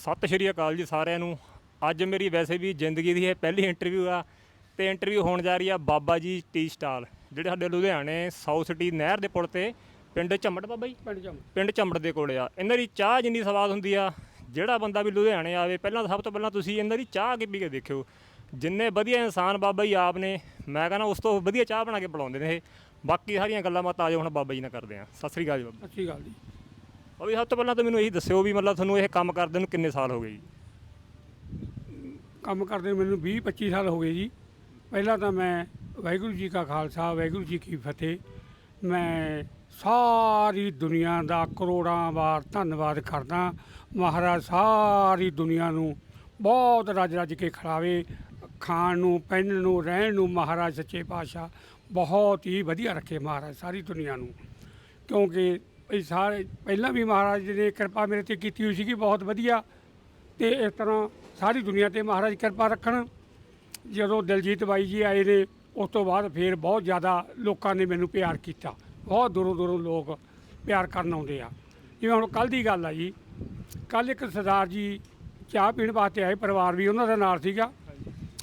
ਸਤਿ ਸ਼੍ਰੀ ਅਕਾਲ ਜੀ ਸਾਰਿਆਂ ਨੂੰ। ਅੱਜ ਮੇਰੀ ਵੈਸੇ ਵੀ ਜ਼ਿੰਦਗੀ ਦੀ ਇਹ ਪਹਿਲੀ ਇੰਟਰਵਿਊ ਆ ਤੇ ਇੰਟਰਵਿਊ ਹੋਣ ਜਾ ਰਹੀ ਆ ਬਾਬਾ ਜੀ ਟੀ ਸਟਾਲ ਜਿਹੜੇ ਸਾਡੇ ਲੁਧਿਆਣੇ ਸਾਊਥ ਸਿਟੀ ਨਹਿਰ ਦੇ ਪੁਲ ਤੇ ਪਿੰਡ ਝੰਮੜ ਬਾਬਾ ਜੀ? ਪਿੰਡ ਜਮ ਪਿੰਡ ਝੰਮੜ ਦੇ ਕੋਲੇ ਆ। ਇਹਨਾਂ ਦੀ ਚਾਹ ਜਿੰਨੀ ਸਵਾਦ ਹੁੰਦੀ ਆ ਜਿਹੜਾ ਬੰਦਾ ਵੀ ਲੁਧਿਆਣੇ ਆਵੇ ਪਹਿਲਾਂ ਸਭ ਤੋਂ ਪਹਿਲਾਂ ਤੁਸੀਂ ਇਹਨਾਂ ਦੀ ਚਾਹ ਕੇ ਪੀ ਕੇ ਦੇਖਿਓ। ਜਿੰਨੇ ਵਧੀਆ ਇਨਸਾਨ ਬਾਬਾ ਜੀ ਆਪ ਨੇ ਮੈਂ ਕਹਿੰਦਾ ਉਸ ਤੋਂ ਵਧੀਆ ਚਾਹ ਬਣਾ ਕੇ ਪਿਲਾਉਂਦੇ ਨੇ ਇਹ। ਬਾਕੀ ਸਾਰੀਆਂ ਗੱਲਾਂ ਬਾਤਾਂ ਆਜੋ ਹੁਣ ਬਾਬਾ ਜੀ ਨਾਲ ਕਰਦੇ ਆ। ਸਤਿ ਸ੍ਰੀ ਅਕਾਲ ਜੀ ਬਾਬਾ ਅੱਛੀ ਗੱਲ ਜੀ। ਉਹ ਵੀ ਸਭ ਤੋਂ ਪਹਿਲਾਂ ਤਾਂ ਮੈਨੂੰ ਇਹੀ ਦੱਸਿਓ ਵੀ ਮਤਲਬ ਤੁਹਾਨੂੰ ਇਹ ਕੰਮ ਕਰਦੇ ਨੂੰ ਕਿੰਨੇ ਸਾਲ ਹੋ ਗਏ ਜੀ? ਕੰਮ ਕਰਦੇ ਨੂੰ ਮੈਨੂੰ 20 25 ਸਾਲ ਹੋ ਗਏ ਜੀ। ਪਹਿਲਾਂ ਤਾਂ ਮੈਂ ਵਾਹਿਗੁਰੂ ਜੀ ਕਾ ਖਾਲਸਾ, ਵਾਹਿਗੁਰੂ ਜੀ ਕੀ ਫਤਿਹ। ਮੈਂ ਸਾਰੀ ਦੁਨੀਆ ਦਾ ਕਰੋੜਾਂ ਵਾਰ ਧੰਨਵਾਦ ਕਰਦਾ। ਮਹਾਰਾਜ ਸਾਰੀ ਦੁਨੀਆ ਨੂੰ ਬਹੁਤ ਰੱਜ ਰੱਜ ਕੇ ਖਿਲਾਵੇ। ਖਾਣ ਨੂੰ, ਪਹਿਨਣ ਨੂੰ, ਰਹਿਣ ਨੂੰ ਮਹਾਰਾਜ ਸੱਚੇ ਪਾਤਸ਼ਾਹ ਬਹੁਤ ਹੀ ਵਧੀਆ ਰੱਖੇ ਮਹਾਰਾਜ ਸਾਰੀ ਦੁਨੀਆ ਨੂੰ। ਕਿਉਂਕਿ ਇਹ ਸਾਰੇ ਪਹਿਲਾਂ ਵੀ ਮਹਾਰਾਜ ਨੇ ਕਿਰਪਾ ਮੇਰੇ ਤੇ ਕੀਤੀ ਹੋਈ ਸੀਗੀ, ਬਹੁਤ ਵਧੀਆ। ਤੇ ਇਸ ਤਰ੍ਹਾਂ ਸਾਰੀ ਦੁਨੀਆ ਤੇ ਮਹਾਰਾਜ ਕਿਰਪਾ ਰੱਖਣ। ਜਦੋਂ ਦਿਲਜੀਤ ਬਾਈ ਜੀ ਆਏ ਨੇ, ਉਸ ਤੋਂ ਬਾਅਦ ਫਿਰ ਬਹੁਤ ਜ਼ਿਆਦਾ ਲੋਕਾਂ ਨੇ ਮੈਨੂੰ ਪਿਆਰ ਕੀਤਾ। ਬਹੁਤ ਦੂਰੋਂ ਦੂਰੋਂ ਲੋਕ ਪਿਆਰ ਕਰਨ ਆਉਂਦੇ ਆ। ਜਿਵੇਂ ਹੁਣ ਕੱਲ ਦੀ ਗੱਲ ਆ ਜੀ ਕੱਲ ਇੱਕ ਸਰਦਾਰ ਜੀ ਚਾਹ ਪੀਣ ਵਾਸਤੇ ਆਏ, ਪਰਿਵਾਰ ਵੀ ਉਹਨਾਂ ਦਾ ਨਾਲ ਸੀਗਾ।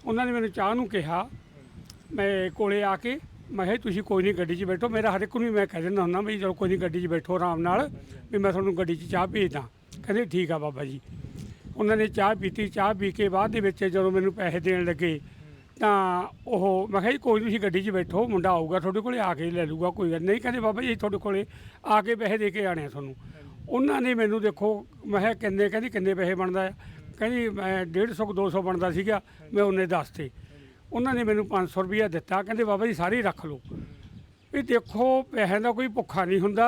ਉਹਨਾਂ ਨੇ ਮੈਨੂੰ ਚਾਹ ਨੂੰ ਕਿਹਾ। ਮੈਂ ਕੋਲੇ ਆ ਕੇ ਮੈਂ ਕਿਹਾ ਜੀ, ਤੁਸੀਂ ਕੋਈ ਨਹੀਂ ਗੱਡੀ 'ਚ ਬੈਠੋ, ਮੇਰਾ ਹਰ ਇੱਕ ਨੂੰ ਵੀ ਮੈਂ ਕਹਿ ਦਿੰਦਾ ਹੁੰਦਾ, ਵੀ ਚਲੋ ਕੋਈ ਨਹੀਂ ਗੱਡੀ 'ਚ ਬੈਠੋ ਆਰਾਮ ਨਾਲ, ਵੀ ਮੈਂ ਤੁਹਾਨੂੰ ਗੱਡੀ 'ਚ ਚਾਹ ਭੇਜਦਾ। ਕਹਿੰਦੇ ਠੀਕ ਆ ਬਾਬਾ ਜੀ। ਉਹਨਾਂ ਨੇ ਚਾਹ ਪੀਤੀ, ਚਾਹ ਪੀ ਕੇ ਬਾਅਦ ਦੇ ਵਿੱਚ ਜਦੋਂ ਮੈਨੂੰ ਪੈਸੇ ਦੇਣ ਲੱਗੇ, ਤਾਂ ਉਹ ਮੈਂ ਕਿਹਾ ਜੀ, ਕੋਈ ਨਹੀਂ ਤੁਸੀਂ ਗੱਡੀ 'ਚ ਬੈਠੋ, ਮੁੰਡਾ ਆਊਗਾ ਤੁਹਾਡੇ ਕੋਲੇ, ਆ ਕੇ ਲੈ ਲੂਗਾ ਕੋਈ ਗੱਲ ਨਹੀਂ। ਕਹਿੰਦੇ ਬਾਬਾ ਜੀ ਤੁਹਾਡੇ ਕੋਲੇ ਆ ਕੇ ਪੈਸੇ ਦੇ ਕੇ ਆਣੇ ਆ ਤੁਹਾਨੂੰ। ਉਹਨਾਂ ਨੇ ਮੈਨੂੰ ਦੇਖੋ, ਮੈਂ ਕਿਹਾ ਕਿੰਨੇ, ਕਹਿੰਦੀ ਕਿੰਨੇ ਪੈਸੇ ਬਣਦਾ ਆ? ਕਹਿੰਦੀ, ਮੈਂ 150 200 ਬਣਦਾ ਸੀਗਾ, ਮੈਂ ਉਹਨੇ ਦੱਸਤੇ ਉਹਨਾਂ ਨੇ ਮੈਨੂੰ 500 ਰੁਪਇਆ ਦਿੱਤਾ। ਕਹਿੰਦੇ ਬਾਬਾ ਜੀ ਸਾਰੇ ਰੱਖ ਲਓ। ਵੀ ਦੇਖੋ ਪੈਸਿਆਂ ਦਾ ਕੋਈ ਭੁੱਖਾ ਨਹੀਂ ਹੁੰਦਾ